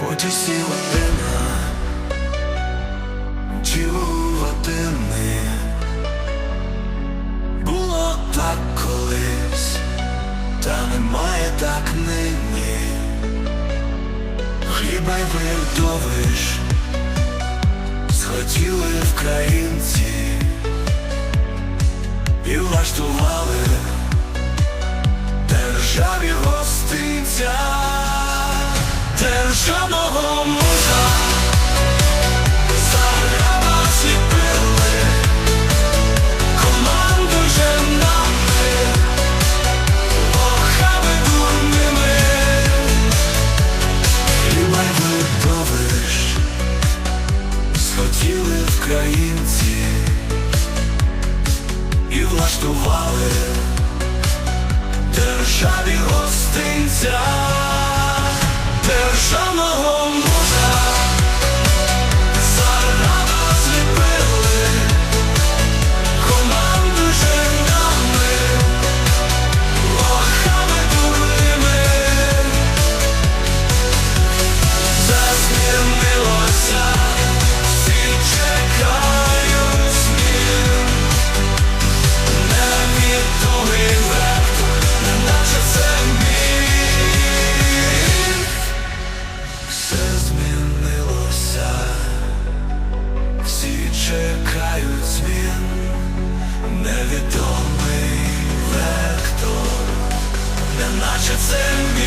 потязі година, чи години було так колись, та немає так нині. Хліба й вирдовиш, схотіли вкраїнці і влаштували схотіли українці і влаштували державі гостинця should send